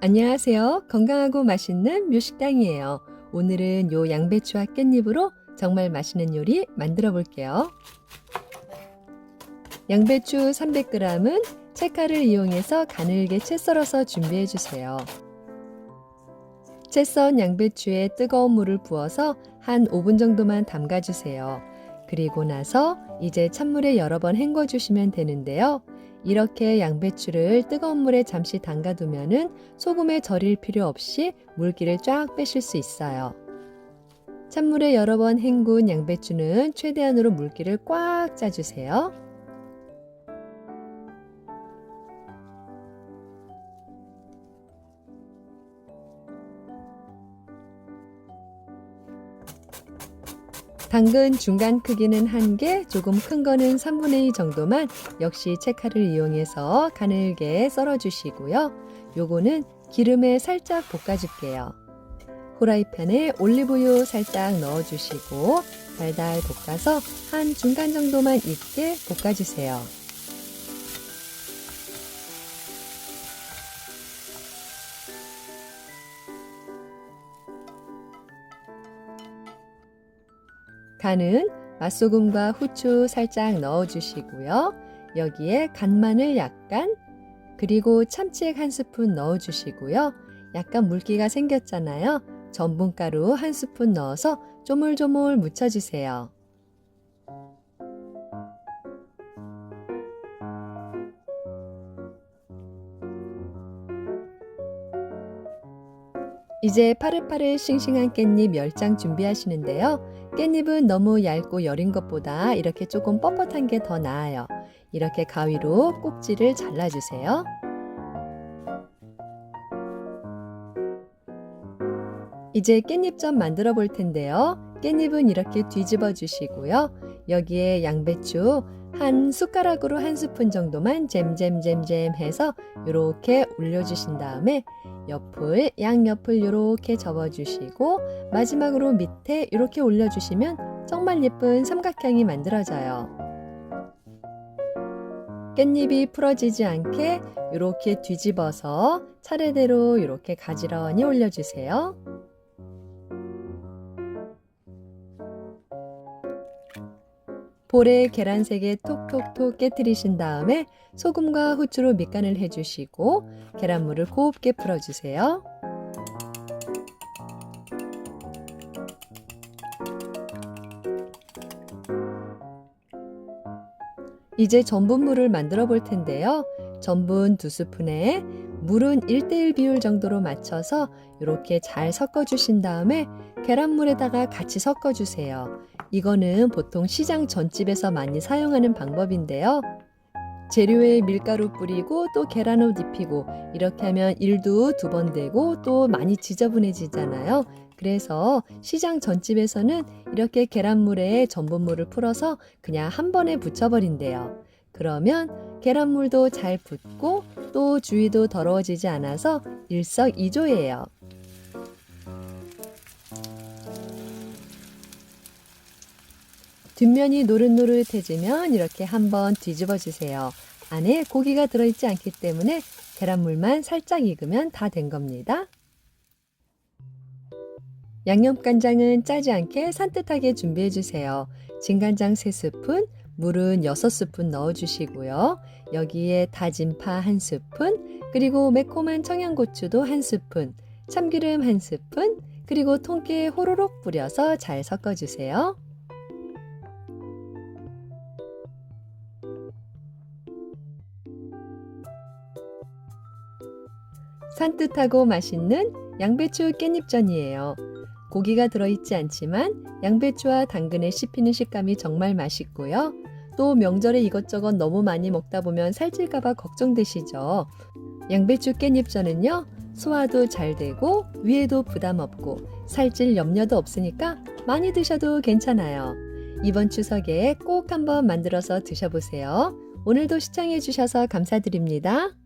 안녕하세요. 건강하고 맛있는 묘식당이에요. 오늘은 요 양배추와 깻잎으로 정말 맛있는 요리 만들어 볼게요. 양배추 300g은 채칼을 이용해서 가늘게 채 썰어서 준비해 주세요. 채 썬 양배추에 뜨거운 물을 부어서 한 5분 정도만 담가 주세요. 그리고 나서 이제 찬물에 여러 번 헹궈 주시면 되는데요. 이렇게 양배추를 뜨거운 물에 잠시 담가두면은 소금에 절일 필요 없이 물기를 쫙 빼실 수 있어요. 찬물에 여러 번 헹군 양배추는 최대한으로 물기를 꽉 짜주세요. 당근 중간 크기는 1개, 조금 큰 거는 3분의 2 정도만 역시 채칼을 이용해서 가늘게 썰어 주시고요. 요거는 기름에 살짝 볶아 줄게요. 후라이팬에 올리브유 살짝 넣어 주시고 달달 볶아서 한 중간 정도만 익게 볶아 주세요. 간은 맛소금과 후추 살짝 넣어 주시고요. 여기에 간마늘 약간 그리고 참치액 한 스푼 넣어 주시고요. 약간 물기가 생겼잖아요. 전분가루 한 스푼 넣어서 조물조물 묻혀 주세요. 이제 파릇파릇 싱싱한 깻잎 10장 준비하시는데요. 깻잎은 너무 얇고 여린 것보다 이렇게 조금 뻣뻣한 게 더 나아요. 이렇게 가위로 꼭지를 잘라주세요. 이제 깻잎전 만들어 볼 텐데요. 깻잎은 이렇게 뒤집어 주시고요. 여기에 양배추 한 숟가락으로 한 스푼 정도만 잼잼잼잼 해서 이렇게 올려주신 다음에 옆을 양옆을 이렇게 접어주시고 마지막으로 밑에 이렇게 올려주시면 정말 예쁜 삼각형이 만들어져요. 깻잎이 풀어지지 않게 이렇게 뒤집어서 차례대로 이렇게 가지런히 올려주세요. 볼에 계란 3개 톡톡톡 깨뜨리신 다음에 소금과 후추로 밑간을 해주시고 계란물을 곱게 풀어주세요. 이제 전분물을 만들어 볼 텐데요. 전분 두 스푼에 물은 1대1 비율 정도로 맞춰서 이렇게 잘 섞어 주신 다음에 계란물에다가 같이 섞어 주세요. 이거는 보통 시장 전집에서 많이 사용하는 방법인데요. 재료에 밀가루 뿌리고 또 계란옷 입히고 이렇게 하면 일도 두 번 되고 또 많이 지저분해지잖아요. 그래서 시장 전집에서는 이렇게 계란물에 전분물을 풀어서 그냥 한 번에 붙여버린대요. 그러면 계란물도 잘 붙고 또 주위도 더러워지지 않아서 일석이조예요. 뒷면이 노릇노릇해지면 이렇게 한번 뒤집어 주세요. 안에 고기가 들어있지 않기 때문에 계란물만 살짝 익으면 다 된 겁니다. 양념간장은 짜지 않게 산뜻하게 준비해 주세요. 진간장 3스푼, 물은 6스푼 넣어 주시고요. 여기에 다진 파 1스푼, 그리고 매콤한 청양고추도 1스푼, 참기름 1스푼, 그리고 통깨 호로록 뿌려서 잘 섞어 주세요. 산뜻하고 맛있는 양배추 깻잎전이에요. 고기가 들어있지 않지만 양배추와 당근에 씹히는 식감이 정말 맛있고요. 또 명절에 이것저것 너무 많이 먹다 보면 살찔까봐 걱정되시죠? 양배추 깻잎전은요, 소화도 잘 되고 위에도 부담 없고 살찔 염려도 없으니까 많이 드셔도 괜찮아요. 이번 추석에 꼭 한번 만들어서 드셔보세요. 오늘도 시청해주셔서 감사드립니다.